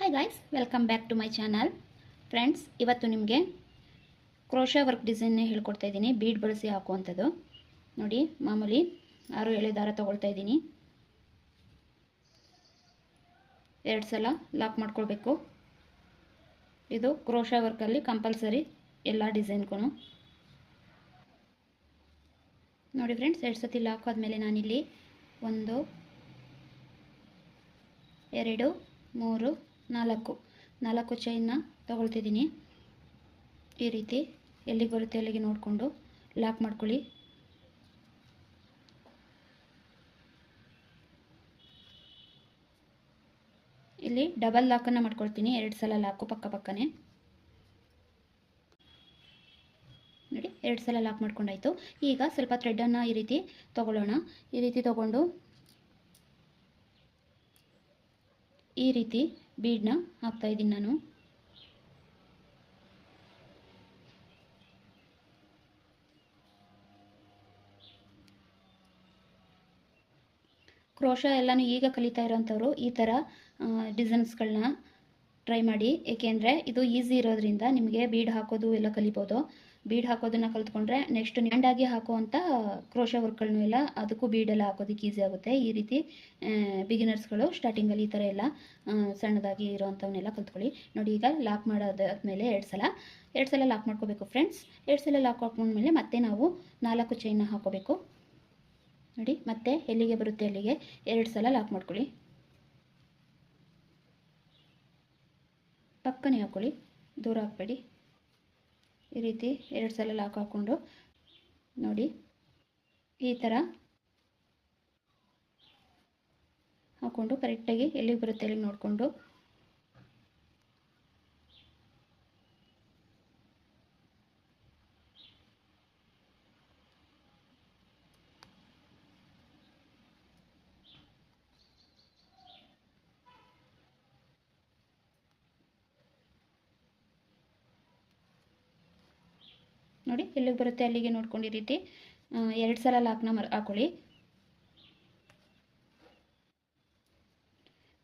Hi guys welcome back to my channel friends ಇವತ್ತು ನಿಮಗೆ crochet work ಡಿಸೈನ್ನೇ ಹೇಳ್ಕೊಡ್ತಾ ಇದ್ದೀನಿ. ಬೀಡ್ ಬಳಸಿ ಹಾಕುವಂಥದ್ದು. ನೋಡಿ, ಮಾಮೂಲಿ ಆರು ಎಳೆ ದಾರ ತೊಗೊಳ್ತಾ ಇದ್ದೀನಿ. ಎರಡು ಸಲ ಲಾಕ್ ಮಾಡ್ಕೊಳ್ಬೇಕು. ಇದು ಕ್ರೋಶಾ ವರ್ಕಲ್ಲಿ ಕಂಪಲ್ಸರಿ ಎಲ್ಲ ಡಿಸೈನ್ಗೂ ನೋಡಿ ಫ್ರೆಂಡ್ಸ್ ಎರಡು ಸತಿ ಲಾಕ್ ಆದಮೇಲೆ ನಾನಿಲ್ಲಿ ಒಂದು, ಎರಡು, ಮೂರು ನಾಲ್ಕು. ನಾಲ್ಕು ಚೈನ್ನ ತೊಗೊಳ್ತಿದ್ದೀನಿ. ಈ ರೀತಿ ಎಲ್ಲಿಗೆ ಬರುತ್ತೆ ಅಲ್ಲಿಗೆ ನೋಡಿಕೊಂಡು ಲಾಕ್ ಮಾಡ್ಕೊಳ್ಳಿ. ಇಲ್ಲಿ ಡಬಲ್ ಲಾಕನ್ನು ಮಾಡ್ಕೊಳ್ತೀನಿ. ಎರಡು ಸಲ ಲಾಕು ಪಕ್ಕ ಪಕ್ಕನೇ. ನೋಡಿ, ಎರಡು ಸಲ ಲಾಕ್ ಮಾಡ್ಕೊಂಡಾಯಿತು. ಈಗ ಸ್ವಲ್ಪ ಥ್ರೆಡ್ಡನ್ನು ಈ ರೀತಿ ತಗೊಳ್ಳೋಣ. ಈ ರೀತಿ ತಗೊಂಡು ಈ ರೀತಿ ಬೀಡನ್ನ ಹಾಕ್ತಾ ಇದ್ದೀನಿ ನಾನು. ಕ್ರೋಶ ಎಲ್ಲನೂ ಈಗ ಕಲಿತಾ ಇರೋಂಥವ್ರು ಈ ಥರ ಡಿಸೈನ್ಸ್ಗಳನ್ನ ಟ್ರೈ ಮಾಡಿ. ಏಕೆಂದರೆ ಇದು ಈಸಿ ಇರೋದ್ರಿಂದ ನಿಮಗೆ ಬೀಡ್ ಹಾಕೋದು ಎಲ್ಲ ಕಲಿಬೋದು. ಬೀಡ್ ಹಾಕೋದನ್ನು ಕಲ್ತ್ಕೊಂಡ್ರೆ ನೆಕ್ಸ್ಟ್ ನ್ಯಾಂಡಾಗಿ ಹಾಕುವಂಥ ಕ್ರೋಶ ವರ್ಕ್ಗಳನ್ನೂ ಎಲ್ಲ ಅದಕ್ಕೂ ಬೀಡೆಲ್ಲ ಹಾಕೋದಕ್ಕೆ ಈಸಿ ಆಗುತ್ತೆ. ಈ ರೀತಿ ಬಿಗಿನರ್ಸ್ಗಳು ಸ್ಟಾರ್ಟಿಂಗಲ್ಲಿ ಈ ಥರ ಎಲ್ಲ ಸಣ್ಣದಾಗಿ ಇರೋವಂಥವನ್ನೆಲ್ಲ ಕಲ್ತ್ಕೊಳ್ಳಿ. ನೋಡಿ ಈಗ ಲಾಕ್ ಮಾಡೋದಾದ್ಮೇಲೆ ಎರಡು ಸಲ. ಎರಡು ಸಲ ಲಾಕ್ ಮಾಡ್ಕೋಬೇಕು ಫ್ರೆಂಡ್ಸ್ ಎರಡು ಸಲ ಲಾಕ್ ಹಾಕೊಂಡ್ಮೇಲೆ ಮತ್ತೆ ನಾವು ನಾಲ್ಕು ಚೈನ್ನ ಹಾಕೋಬೇಕು. ನೋಡಿ, ಮತ್ತೆ ಎಲ್ಲಿಗೆ ಬರುತ್ತೆ ಅಲ್ಲಿಗೆ ಎರಡು ಸಲ ಲಾಕ್ ಮಾಡ್ಕೊಳ್ಳಿ. ಪಕ್ಕನೆ ಹಾಕೊಳ್ಳಿ. ದೂರ ಹಾಕ್ಬೇಡಿ. ಈ ರೀತಿ ಎರಡು ಸಲ ಲಾಕ್ ಹಾಕ್ಕೊಂಡು ನೋಡಿ ಈ ಥರ ಹಾಕ್ಕೊಂಡು ಕರೆಕ್ಟಾಗಿ ಎಲ್ಲಿಗೆ ಬರುತ್ತೆ ಅಲ್ಲಿಗೆ ನೋಡಿಕೊಂಡು ನೋಡಿ, ಎಲ್ಲಿಗೆ ಬರುತ್ತೆ ಅಲ್ಲಿಗೆ ನೋಡ್ಕೊಂಡು ಈ ರೀತಿ ಎರಡು ಸಲ ಲಾಕ್ನ ಮರ್, ಹಾಕೊಳ್ಳಿ.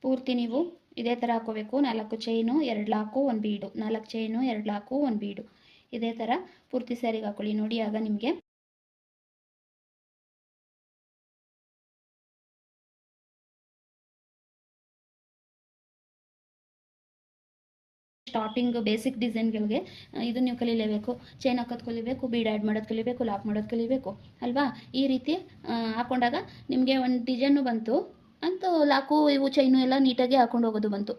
ಪೂರ್ತಿ ನೀವು ಇದೇ ಥರ ಹಾಕೋಬೇಕು. ನಾಲ್ಕು ಚೈನು, ಎರಡು ಲಾಕು, ಒಂದು ಬೀಡು. ನಾಲ್ಕು ಚೈನು, ಎರಡು ಲಾಕು, ಒಂದು ಬೀಡು. ಇದೇ ಥರ ಪೂರ್ತಿ ಸ್ಯಾರಿಗೆ ಹಾಕೊಳ್ಳಿ. ನೋಡಿ, ಆಗ ನಿಮಗೆ ಸ್ಟಾರ್ಟಿಂಗ್ ಬೇಸಿಕ್ ಡಿಸೈನ್ಗಳಿಗೆ ಇದು ನೀವು ಕಲಿಲೇಬೇಕು. ಚೈನ್ ಹಾಕೋದು ಕಲಿಬೇಕು ಬೀಡ್ ಆ್ಯಡ್ ಮಾಡೋದು ಕಲಿಬೇಕು ಲಾಕ್ ಮಾಡೋದು ಕಲಿಬೇಕು, ಅಲ್ವಾ? ಈ ರೀತಿ ಹಾಕೊಂಡಾಗ ನಿಮಗೆ ಒಂದು ಡಿಸೈನು ಬಂತು, ಅಂತೂ ಲಾಕು ಇವು ಚೈನು ಎಲ್ಲ ನೀಟಾಗಿ ಹಾಕೊಂಡು ಹೋಗೋದು ಬಂತು.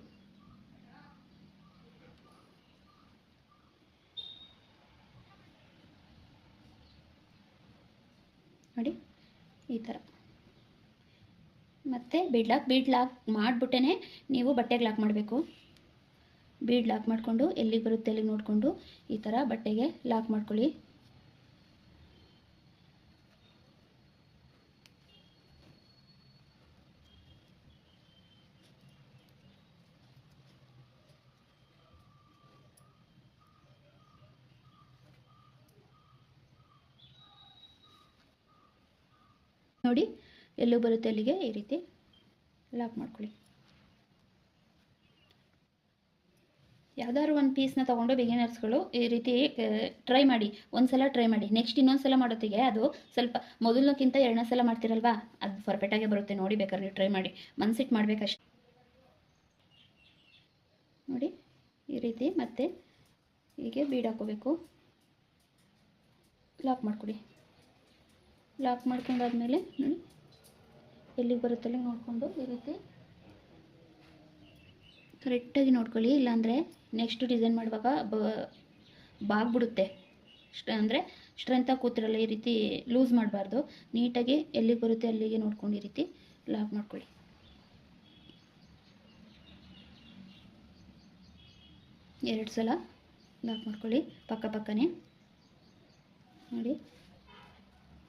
ನೋಡಿ, ಈ ಥರ ಮತ್ತು ಬಿಡ್ಲಾಕ್ ಬೀಡ್ ಲಾಕ್ ಮಾಡಿಬಿಟ್ಟೇ ನೀವು ಬಟ್ಟೆಗೆ ಲಾಕ್ ಮಾಡಬೇಕು. ಬೀಡ್ ಲಾಕ್ ಮಾಡಿಕೊಂಡು ಎಲ್ಲಿಗೆ ಬರುತ್ತೆ ಅಲ್ಲಿಗೆ ನೋಡಿಕೊಂಡು ಈ ಥರ ಬಟ್ಟೆಗೆ ಲಾಕ್ ಮಾಡ್ಕೊಳ್ಳಿ. ನೋಡಿ ಎಲ್ಲೂ ಬರುತ್ತೆ ಅಲ್ಲಿಗೆ ಈ ರೀತಿ ಲಾಕ್ ಮಾಡ್ಕೊಳ್ಳಿ. ಯಾವ್ದಾದ್ರು ಒಂದು ಪೀಸ್ನ ತೊಗೊಂಡು ಬಿಗಿನರ್ಸ್ಗಳು ಈ ರೀತಿ ಟ್ರೈ ಮಾಡಿ ಒಂದು ಸಲ ಟ್ರೈ ಮಾಡಿ. ನೆಕ್ಸ್ಟ್ ಇನ್ನೊಂದು ಸಲ ಮಾಡೋತ್ತಿಗೆ ಅದು ಸ್ವಲ್ಪ ಮೊದಲಕ್ಕಿಂತ ಎರಡನೇ ಸಲ ಮಾಡ್ತಿರಲ್ವಾ? ಅದು ಪರ್ಫೆಕ್ಟಾಗೇ ಬರುತ್ತೆ. ನೋಡಿ ಬೇಕಾದ್ರೆ ಟ್ರೈ ಮಾಡಿ. ಮನ್ಸಿಟ್ಟು ಮಾಡಬೇಕಷ್ಟೆ. ನೋಡಿ, ಈ ರೀತಿ ಮತ್ತೆ ಹೀಗೆ ಬೀಡ್ ಹಾಕೋಬೇಕು. ಲಾಕ್ ಮಾಡ್ಕೊಡಿ. ಲಾಕ್ ಮಾಡ್ಕೊಂಡಾದ್ಮೇಲೆ, ನೋಡಿ, ಎಲ್ಲಿಗೆ ಬರುತ್ತೆ ಅಲ್ಲಿಗೆ ನೋಡಿಕೊಂಡು ಈ ರೀತಿ ಕರೆಕ್ಟಾಗಿ ನೋಡ್ಕೊಳ್ಳಿ. ಇಲ್ಲಾಂದರೆ ನೆಕ್ಸ್ಟ್ ಡಿಸೈನ್ ಮಾಡುವಾಗ ಬಾಗ್ಬಿಡುತ್ತೆ. ಅಂದರೆ ಸ್ಟ್ರೆಂತಾಗಿ ಕೂತಿರಲ್ಲ ಈ ರೀತಿ ಲೂಸ್ ಮಾಡಬಾರ್ದು. ನೀಟಾಗಿ ಎಲ್ಲಿಗೆ ಬರುತ್ತೆ ಅಲ್ಲಿಗೆ ನೋಡ್ಕೊಂಡು ಈ ರೀತಿ ಲಾಕ್ ಮಾಡ್ಕೊಳ್ಳಿ. ಎರಡು ಸಲ ಲಾಕ್ ಮಾಡ್ಕೊಳ್ಳಿ, ಪಕ್ಕ ಪಕ್ಕನೇ. ನೋಡಿ,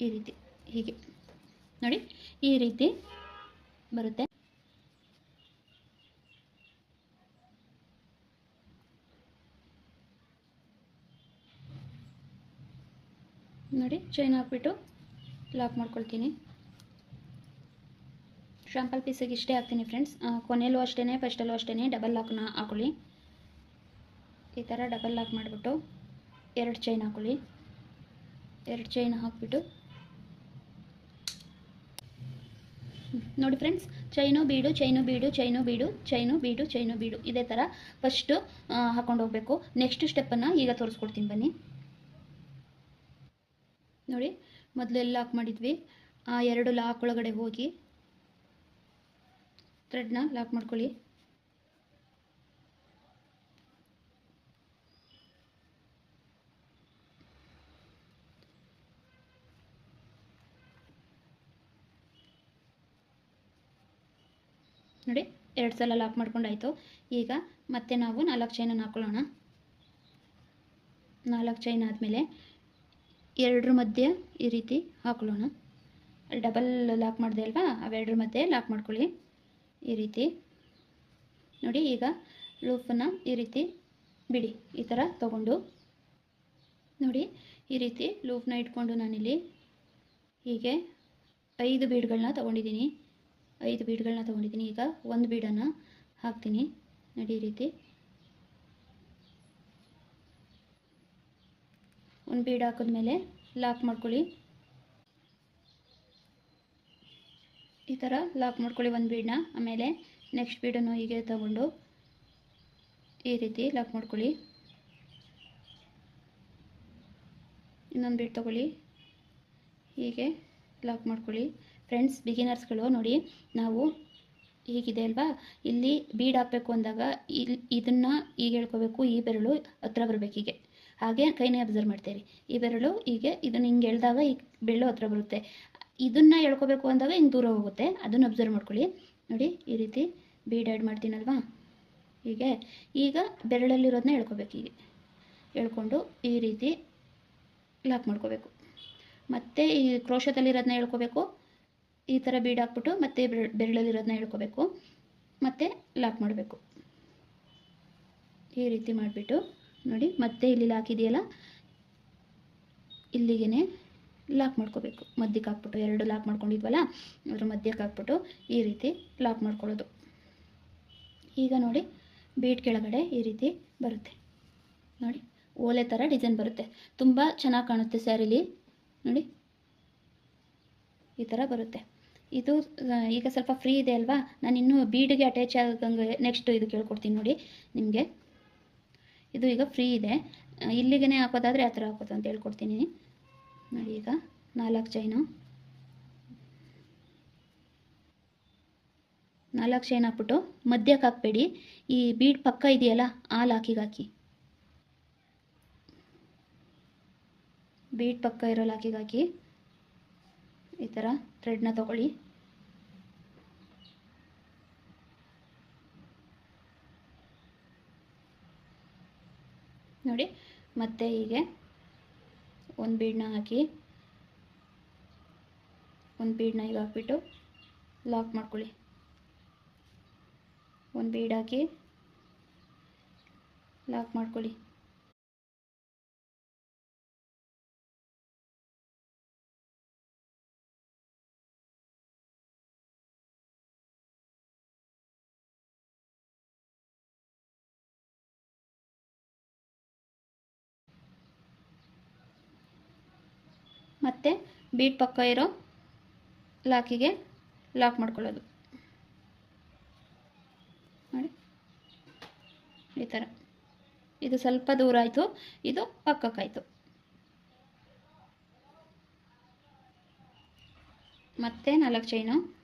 ಈ ರೀತಿ ಹೀಗೆ. ನೋಡಿ, ಈ ರೀತಿ ಬರುತ್ತೆ. ನೋಡಿ ಚೈನ್ ಹಾಕ್ಬಿಟ್ಟು ಲಾಕ್ ಮಾಡ್ಕೊಳ್ತೀನಿ. ಶಾಂಪಲ್ ಪೀಸಿಗೆ ಇಷ್ಟೇ ಹಾಕ್ತೀನಿ ಫ್ರೆಂಡ್ಸ್ ಕೊನೆಯಲ್ಲೂ ಅಷ್ಟೇ ಫಸ್ಟಲ್ಲೂ ಅಷ್ಟೇ ಡಬಲ್ ಲಾಕ್ನ ಹಾಕೊಳ್ಳಿ. ಈ ಥರ ಡಬಲ್ ಲಾಕ್ ಮಾಡಿಬಿಟ್ಟು ಎರಡು ಚೈನ್ ಹಾಕೊಳ್ಳಿ. ಎರಡು ಚೈನ್ ಹಾಕ್ಬಿಟ್ಟು. ನೋಡಿ friends chain bead chain bead chain bead chain bead chain bead ಇದೇ ಥರ ಫಸ್ಟು ಹಾಕೊಂಡು ಹೋಗಬೇಕು. ನೆಕ್ಸ್ಟ್ ಸ್ಟೆಪ್ಪನ್ನು ಈಗ ತೋರಿಸ್ಕೊಡ್ತೀನಿ ಬನ್ನಿ. ನೋಡಿ ಮೊದಲೆಲ್ಲ ಲಾಕ್ ಮಾಡಿದ್ವಿ. ಆ ಎರಡು ಲಾಕ್ ಒಳಗಡೆ ಹೋಗಿ ಥ್ರೆಡ್ನ ಲಾಕ್ ಮಾಡ್ಕೊಳ್ಳಿ. ನೋಡಿ, ಎರಡು ಸಲ ಲಾಕ್ ಮಾಡ್ಕೊಂಡಾಯ್ತು. ಈಗ ಮತ್ತೆ ನಾವು ನಾಲ್ಕು ಚೈನನ್ನು ಹಾಕೊಳ್ಳೋಣ. ನಾಲ್ಕು ಚೈನ್ ಆದಮೇಲೆ ಎರಡರ ಮಧ್ಯೆ ಈ ರೀತಿ ಹಾಕೊಳ್ಳೋಣ. ಡಬಲ್ ಲಾಕ್ ಮಾಡಿದೆ ಅಲ್ವಾ? ಅವೆರಡರ ಮಧ್ಯೆ ಲಾಕ್ ಮಾಡ್ಕೊಳ್ಳಿ. ಈ ರೀತಿ. ನೋಡಿ, ಈಗ ಲೂಫನ್ನು ಈ ರೀತಿ ಬಿಡಿ. ಈ ಥರ ತಗೊಂಡು. ನೋಡಿ, ಈ ರೀತಿ ಲೂಫ್ನ ಇಟ್ಕೊಂಡು ನಾನಿಲ್ಲಿ ಹೀಗೆ ಐದು ಬೀಡ್ಗಳನ್ನ ತೊಗೊಂಡಿದ್ದೀನಿ. ಐದು ಬೀಡ್ಗಳನ್ನ ತೊಗೊಂಡಿದ್ದೀನಿ. ಈಗ ಒಂದು ಬೀಡನ್ನು ಹಾಕ್ತೀನಿ. ನೋಡಿ, ಈ ರೀತಿ. ಒಂದು ಬೀಡ್ ಹಾಕಿದ್ಮೇಲೆ ಲಾಕ್ ಮಾಡ್ಕೊಳ್ಳಿ. ಈ ಥರ ಲಾಕ್ ಮಾಡ್ಕೊಳ್ಳಿ ಒಂದು ಬೀಡನ್ನ. ಆಮೇಲೆ ನೆಕ್ಸ್ಟ್ ಬೀಡನ್ನು ಹೀಗೆ ತಗೊಂಡು ಈ ರೀತಿ ಲಾಕ್ ಮಾಡ್ಕೊಳ್ಳಿ. ಇನ್ನೊಂದು ಬೀಡ್ ತಗೊಳ್ಳಿ. ಹೀಗೆ ಲಾಕ್ ಮಾಡ್ಕೊಳ್ಳಿ. ಫ್ರೆಂಡ್ಸ್ ಬಿಗಿನರ್ಸ್ಗಳು ನೋಡಿ, ನಾವು ಹೀಗಿದೆ ಅಲ್ವಾ? ಇಲ್ಲಿ ಬೀಡ್ ಹಾಕಬೇಕು ಅಂದಾಗ ಇಲ್ಲಿ ಇದನ್ನು ಈಗ ಹೇಳ್ಕೋಬೇಕು, ಈ ಬೆರಳು ಹತ್ರ ಬರಬೇಕು ಹೀಗೆ ಕೈನೇ ಅಬ್ಸರ್ವ್ ಮಾಡ್ತೀರಿ. ಈ ಬೆರಳು ಹೀಗೆ ಇದನ್ನು ಹಿಂಗೆ ಎಳ್ದಾಗ ಈ ಬೆಳ್ಳು ಹತ್ರ ಬರುತ್ತೆ. ಇದನ್ನು ಎಳ್ಕೋಬೇಕು ಅಂದಾಗ ಹಿಂಗೆ ದೂರ ಹೋಗುತ್ತೆ. ಅದನ್ನು ಅಬ್ಸರ್ವ್ ಮಾಡ್ಕೊಳ್ಳಿ. ನೋಡಿ ಈ ರೀತಿ ಬೀಡ್ ಆ್ಯಡ್ ಮಾಡ್ತೀನಲ್ವಾ? ಹೀಗೆ. ಈಗ ಬೆರಳಲ್ಲಿರೋದನ್ನ ಎಳ್ಕೋಬೇಕು ಹೀಗೆ. ಎಳ್ಕೊಂಡು ಈ ರೀತಿ ಲಾಕ್ ಮಾಡ್ಕೋಬೇಕು. ಮತ್ತು ಈ ಕ್ರೋಶದಲ್ಲಿರೋದನ್ನ ಎಳ್ಕೋಬೇಕು. ಈ ಥರ ಬೀಡ್ ಹಾಕ್ಬಿಟ್ಟು ಮತ್ತೆ ಬೆರ- ಬೆರಳಲ್ಲಿರೋದನ್ನ ಎಳ್ಕೋಬೇಕು. ಮತ್ತು ಲಾಕ್ ಮಾಡಬೇಕು. ಈ ರೀತಿ ಮಾಡಿಬಿಟ್ಟು ನೋಡಿ, ಮತ್ತೆ ಇಲ್ಲಿ ಲಾಕ್ ಇದೆಯಲ್ಲ ಇಲ್ಲಿಗೆ ಲಾಕ್ ಮಾಡ್ಕೋಬೇಕು. ಮಧ್ಯಕ್ಕೆ ಹಾಕ್ಬಿಟ್ಟು, ಎರಡು ಲಾಕ್ ಮಾಡ್ಕೊಂಡಿದ್ವಲ್ಲ, ಅದ್ರ ಮಧ್ಯಕ್ಕೆ ಹಾಕ್ಬಿಟ್ಟು ಈ ರೀತಿ ಲಾಕ್ ಮಾಡ್ಕೊಳ್ಳೋದು. ಈಗ ನೋಡಿ ಬೀಟ್ ಕೆಳಗಡೆ ಈ ರೀತಿ ಬರುತ್ತೆ. ನೋಡಿ, ಓಲೆ ಥರ ಡಿಸೈನ್ ಬರುತ್ತೆ. ತುಂಬ ಚೆನ್ನಾಗಿ ಕಾಣುತ್ತೆ ಸ್ಯಾರಿಲಿ ನೋಡಿ, ಈ ಥರ ಬರುತ್ತೆ. ಇದು ಈಗ ಸ್ವಲ್ಪ ಫ್ರೀ ಇದೆ ಅಲ್ವಾ? ನಾನು ಇನ್ನೂ ಬೀಡಿಗೆ ಅಟ್ಯಾಚ್ ಆಗಂಗೆ ನೆಕ್ಸ್ಟ್ ಇದು ಕೇಳ್ಕೊಡ್ತೀನಿ ನೋಡಿ ನಿಮಗೆ. ಇದು ಈಗ ಫ್ರೀ ಇದೆ. ಇಲ್ಲಿಗೆ ಹಾಕೋದಾದರೆ ಆ ಥರ ಹಾಕೋದು ಅಂತ ಹೇಳ್ಕೊಡ್ತೀನಿ. ನೋಡಿ ಈಗ ನಾಲ್ಕು ಚೈನು ನಾಲ್ಕು ಚೈನ್ ಹಾಕ್ಬಿಟ್ಟು ಮಧ್ಯಕ್ಕೆ ಹಾಕ್ಬೇಡಿ. ಈ ಬೀಡ್ ಪಕ್ಕ ಇದೆಯಲ್ಲ, ಆ ಲಾಕಿಗೆ ಹಾಕಿ. ಬೀಡ್ ಪಕ್ಕ ಇರೋ ಲಾಕಿಗೆ ಹಾಕಿ. ಈ ಥರ ಥ್ರೆಡ್ನ ತಗೊಳ್ಳಿ. ನೋಡಿ. ಮತ್ತೆ ಹೀಗೆ ಒಂದು ಬೀಡನ್ನ ಹಾಕಿ, ಒಂದು ಬೀಡನ್ನ ಈಗ ಹಾಕ್ಬಿಟ್ಟು ಲಾಕ್ ಮಾಡ್ಕೊಳ್ಳಿ. ಒಂದು ಬೀಡ್ ಹಾಕಿ ಲಾಕ್ ಮಾಡ್ಕೊಳ್ಳಿ. ಮತ್ತು ಬೀಟ್ ಪಕ್ಕ ಇರೋ ಲಾಕಿಗೆ ಲಾಕ್ ಮಾಡ್ಕೊಳ್ಳೋದು. ನೋಡಿ. ಈ ಥರ ಇದು ಸ್ವಲ್ಪ ದೂರ ಆಯಿತು. ಇದು ಪಕ್ಕಕ್ಕಾಯಿತು. ಮತ್ತೆ ನಾಲ್ಕು ಚೈನು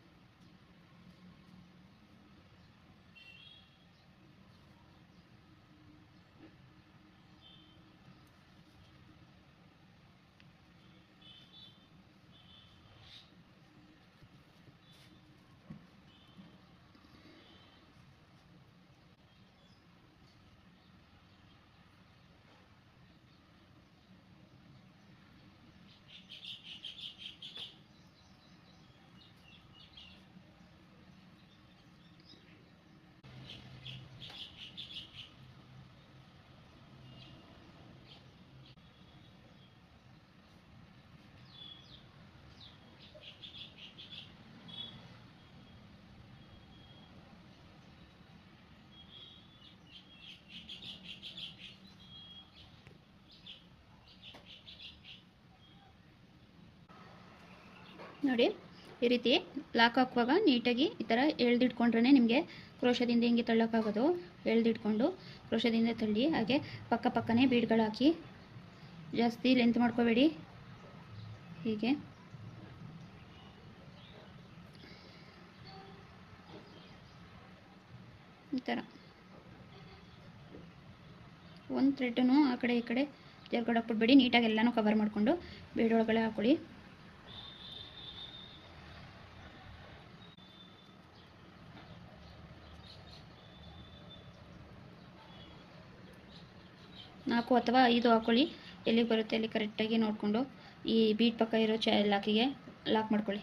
ನೋಡಿ, ಈ ರೀತಿ ಲಾಕ್ ಹಾಕುವಾಗ ನೀಟಾಗಿ ಈ ಥರ ಎಳ್ದಿಟ್ಕೊಂಡ್ರೆ ನಿಮಗೆ ಕ್ರೋಶದಿಂದ ಹಿಂಗೆ ತಳ್ಳೋಕ್ಕಾಗೋದು. ಎಳ್ದಿಟ್ಕೊಂಡು ಕ್ರೋಶದಿಂದ ತಳ್ಳಿ, ಹಾಗೆ ಪಕ್ಕ ಪಕ್ಕನೇ ಜಾಸ್ತಿ ಲೆಂತ್ ಮಾಡ್ಕೋಬೇಡಿ. ಹೀಗೆ. ಈ ಥರ. ಒಂದು ಥ್ರೆಡ್ಡನ್ನು ಆ ಕಡೆ ಈ ಕಡೆ ಜರ್ಗಡೆ ಹಾಕ್ಬಿಡ್ಬೇಡಿ ನೀಟಾಗಿ ಎಲ್ಲನೂ ಕವರ್ ಮಾಡಿಕೊಂಡು ಬೀಡೊಳಗಡೆ ಹಾಕೊಳ್ಳಿ. ನಾಲ್ಕು ಅಥವಾ ಐದು ಹಾಕೊಳ್ಳಿ. ಎಲ್ಲಿಗೆ ಬರುತ್ತೆ ಅಲ್ಲಿ ಕರೆಕ್ಟಾಗಿ ನೋಡಿಕೊಂಡು ಈ ಬೀಟ್ ಪಕ್ಕ ಇರೋ ಚ ಲಾಕಿಗೆ ಲಾಕ್ ಮಾಡ್ಕೊಳ್ಳಿ.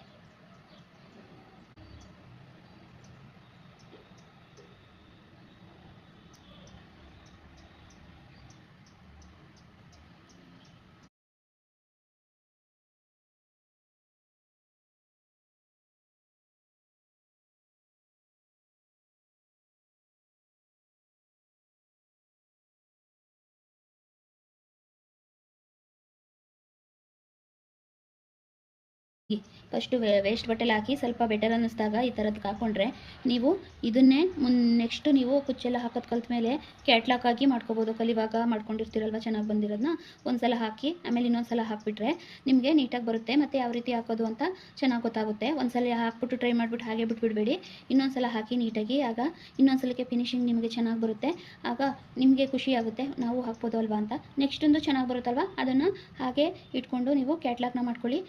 ಫಸ್ಟು ವೇಸ್ಟ್ ಬಟ್ಟೆಲಿ ಹಾಕಿ ಸ್ವಲ್ಪ ಬೆಟರ್ ಅನ್ನಿಸ್ದಾಗ ಈ ಥರದ್ದು ಹಾಕೊಂಡ್ರೆ ನೀವು ಇದನ್ನೇ ಮುನ್ ನೆಕ್ಸ್ಟು ನೀವು ಕುಚ್ಚೆಲ್ಲ ಹಾಕೋದು ಕಲ್ತ ಮೇಲೆ ಕ್ಯಾಟ್ಲಾಕ್ ಆಗಿ ಮಾಡ್ಕೋಬೋದು. ಕಲಿವಾಗ ಮಾಡ್ಕೊಂಡಿರ್ತೀರಲ್ವ, ಚೆನ್ನಾಗಿ ಬಂದಿರೋದನ್ನ ಒಂದ್ಸಲ ಹಾಕಿ, ಆಮೇಲೆ ಇನ್ನೊಂದ್ಸಲ ಹಾಕ್ಬಿಟ್ರೆ ನಿಮಗೆ ನೀಟಾಗಿ ಬರುತ್ತೆ ಮತ್ತು ಯಾವ ರೀತಿ ಹಾಕೋದು ಅಂತ ಚೆನ್ನಾಗಿ ಗೊತ್ತಾಗುತ್ತೆ. ಒಂದ್ಸಲ ಹಾಕ್ಬಿಟ್ಟು ಟ್ರೈ ಮಾಡಿಬಿಟ್ಟು ಹಾಗೆ ಬಿಟ್ಬಿಡಬೇಡಿ. ಇನ್ನೊಂದ್ಸಲ ಹಾಕಿ ನೀಟಾಗಿ ಆಗ ಇನ್ನೊಂದ್ಸಲಕ್ಕೆ ಫಿನಿಶಿಂಗ್ ನಿಮಗೆ ಚೆನ್ನಾಗಿ ಬರುತ್ತೆ. ಆಗ ನಿಮಗೆ ಖುಷಿ ಆಗುತ್ತೆ, ನಾವು ಹಾಕ್ಬೋದು ಅಲ್ವಾ ಅಂತ. ನೆಕ್ಸ್ಟ್ ಒಂದು ಚೆನ್ನಾಗಿ ಬರುತ್ತಲ್ವ? ಅದನ್ನು ಹಾಗೆ ಇಟ್ಕೊಂಡು ನೀವು ಕ್ಯಾಟ್ಲಾಕ್ನ ಮಾಡ್ಕೊಳ್ಳಿ.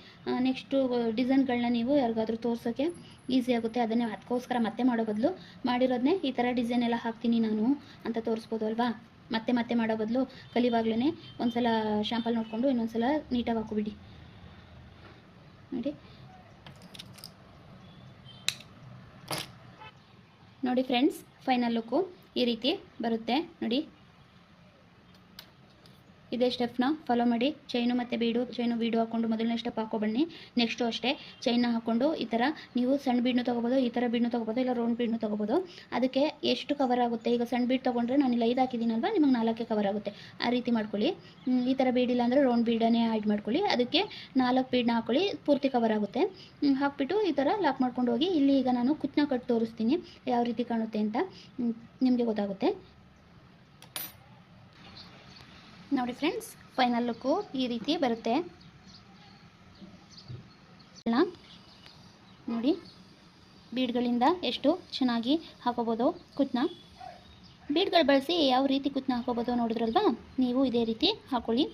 ನೆಕ್ಸ್ಟು ಡಿಸೈನ್ಗಳನ್ನ ನೀವು ಯಾರಿಗಾದ್ರೂ ತೋರ್ಸೋಕ್ಕೆ ಈಸಿ ಆಗುತ್ತೆ. ಅದನ್ನೇ ಅದಕ್ಕೋಸ್ಕರ ಮತ್ತೆ ಮಾಡೋ ಬದಲು ಮಾಡಿರೋದನ್ನೇ ಈ ಥರ ಡಿಸೈನ್ ಎಲ್ಲ ಹಾಕ್ತೀನಿ ನಾನು ಅಂತ ತೋರಿಸ್ಬೋದು ಅಲ್ವಾ? ಮತ್ತೆ ಮತ್ತೆ ಮಾಡೋ ಬದಲು ಕಲಿವಾಗ್ಲೇ ಒಂದ್ಸಲ ಶಾಂಪಲ್ ನೋಡಿಕೊಂಡು ಇನ್ನೊಂದ್ಸಲ ನೀಟಾಗಿ ಹಾಕೋಬಿಡಿ. ನೋಡಿ. ನೋಡಿ ಫ್ರೆಂಡ್ಸ್, ಫೈನಲ್ ಲುಕ್ಕು ಈ ರೀತಿ ಬರುತ್ತೆ. ನೋಡಿ. ಇದೇ ಸ್ಟೆಪ್ನ. ಫಾಲೋ ಮಾಡಿ. ಚೈನು ಮತ್ತು ಬೀಡು. ಚೈನು ಬೀಡು ಹಾಕ್ಕೊಂಡು ಮೊದಲನೇ ಸ್ಟೆಪ್ ಹಾಕೊಬನ್ನಿ. ನೆಕ್ಸ್ಟು ಅಷ್ಟೇ. ಚೈನ್ನ ಹಾಕ್ಕೊಂಡು ಈ ಥರ ನೀವು ಸಣ್ಣ ಬೀಡ್ನು ತೊಗೋಬೋದು, ಈ ಥರ ಬೀಡ್ನು ತೊಗೋಬೋದು, ಇಲ್ಲ ರೌಂಡ್ ಬೀಡ್ನು ತೊಗೋಬೋದು. ಅದಕ್ಕೆ ಎಷ್ಟು ಕವರ್ ಆಗುತ್ತೆ? ಈಗ ಸಣ್ಣ ಬೀಡ್ ತೊಗೊಂಡ್ರೆ ನಾನು ಇಲ್ಲಿ ಐದು ಹಾಕಿದ್ದೀನಲ್ವ? ನಿಮಗೆ ನಾಲ್ಕೇ ಕವರ್ ಆಗುತ್ತೆ. ಆ ರೀತಿ ಮಾಡ್ಕೊಳ್ಳಿ. ಈ ಥರ ಬೀಡಿಲ್ಲ ಅಂದರೆ ರೌಂಡ್ ಬೀಡನ್ನೇ ಆ್ಯಡ್ ಮಾಡ್ಕೊಳ್ಳಿ. ಅದಕ್ಕೆ ನಾಲ್ಕು ಬೀಡನ್ನ ಹಾಕೊಳ್ಳಿ. ಪೂರ್ತಿ ಕವರ್ ಆಗುತ್ತೆ. ಹಾಕ್ಬಿಟ್ಟು ಈ ಥರ ಲಾಕ್ ಮಾಡ್ಕೊಂಡು ಹೋಗಿ. ಇಲ್ಲಿ ಈಗ ನಾನು ಕುಚ್ಚನ್ನ ಕಟ್ ತೋರಿಸ್ತೀನಿ. ಯಾವ ರೀತಿ ಕಾಣುತ್ತೆ ಅಂತ. ನಿಮಗೆ ಗೊತ್ತಾಗುತ್ತೆ. ನೋಡಿ ಫ್ರೆಂಡ್ಸ್ ಫೈನಲ್ ಲುಕ್ಕು ಈ ರೀತಿ ಬರುತ್ತೆ? ನೋಡಿ ಬೀಡ್ಗಳಿಂದ ಎಷ್ಟು ಚೆನ್ನಾಗಿ ಹಾಕೋಬೋದು ಕುತ್ನ. ಬೀಡ್ಗಳು ಬಳಸಿ ಯಾವ ರೀತಿ ಕುತ್ನ ಹಾಕೋಬೋದು ನೋಡಿದ್ರಲ್ವಾ? ನೀವು ಇದೇ ರೀತಿ ಹಾಕೊಳ್ಳಿ.